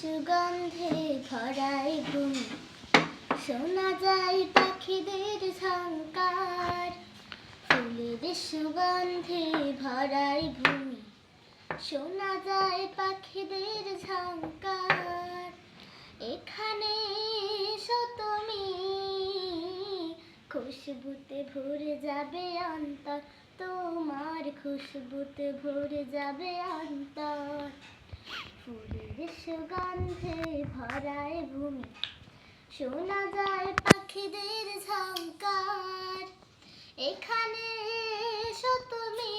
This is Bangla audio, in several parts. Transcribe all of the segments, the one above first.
সুগন্ধে ভরাই ভূমি শোনা যায় পাখিদের ঝঙ্কার ফুলের সুগন্ধে ভরাই ভূমি শোনা যায় পাখিদের ঝঙ্কার এখানে তুমি। খুশবুতে ভরে যাবে অন্তর। তোমার খুশবুতে ভরে যাবে অন্তর। সুগন্ধে ভরায় ভূমি। শোনা যায় পাখিদের ঝঙ্কার এখানে এসো তুমি।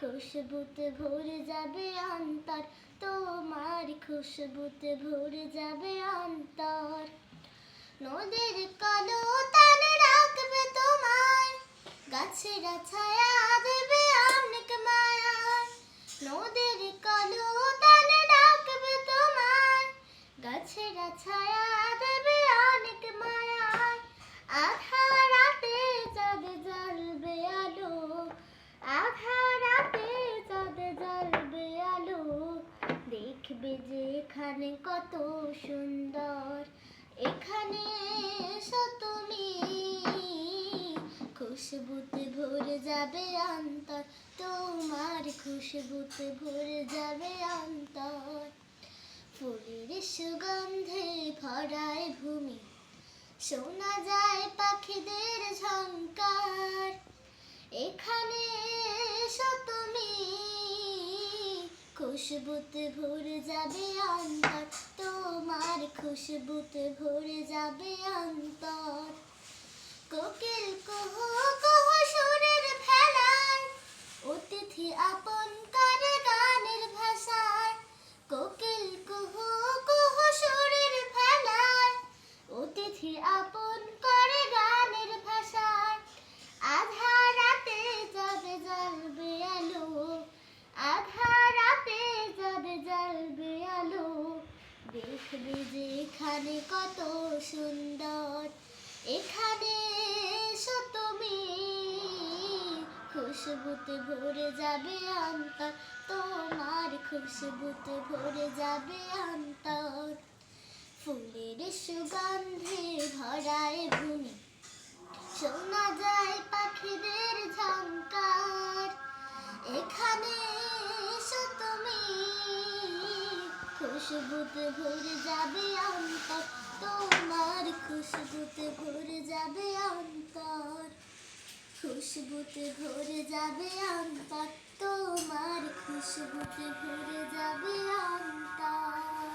খুশবুতে ভরে যাবে অন্তর। তোমার খুশবুতে ভরে যাবে অন্তর। নদীর কলো তানে রাখবে তোমার গাছেরা ছায়া ছায়া দেবে অনেক মায়া আধা রাতে চাঁদ জ্বলবে আলো আধা রাতে চাঁদ জ্বলবে আলো, দেখবে যে এখানে কত সুন্দর, এখানে এসো তুমি। খুশবুতে ভরে যাবে অন্তর, তোমার খুশবুতে ভরে যাবে অন্তর। ফুলের সুগন্ধে ভরায় ভূমি। শোনা যায় পাখিদের ঝঙ্কার এখানে তুমি। খুশবুতে ভরে যাবে অন্তর। তোমার খুশবুতে ভরে যাবে অন্তর। কোকিল কহ কহ সুরের দেখবে যে এখানে কত সুন্দর, এখানে তুমি। খুশবুতে ভরে যাবে অন্তর, তোমার খুশবুতে ভরে যাবে অন্তর। ফুলের সুগন্ধে ভরায় ভূমি শোনা যায় পাখিদের ঝঙ্কার এখানে তুমি, খুশবুতে ভরে তোমার খুশবুতে ভরে যাবে অন্তর। খুশবুতে ভরে যাবে অন্তর। তোমার খুশবুতে ভরে যাবে অন্তর।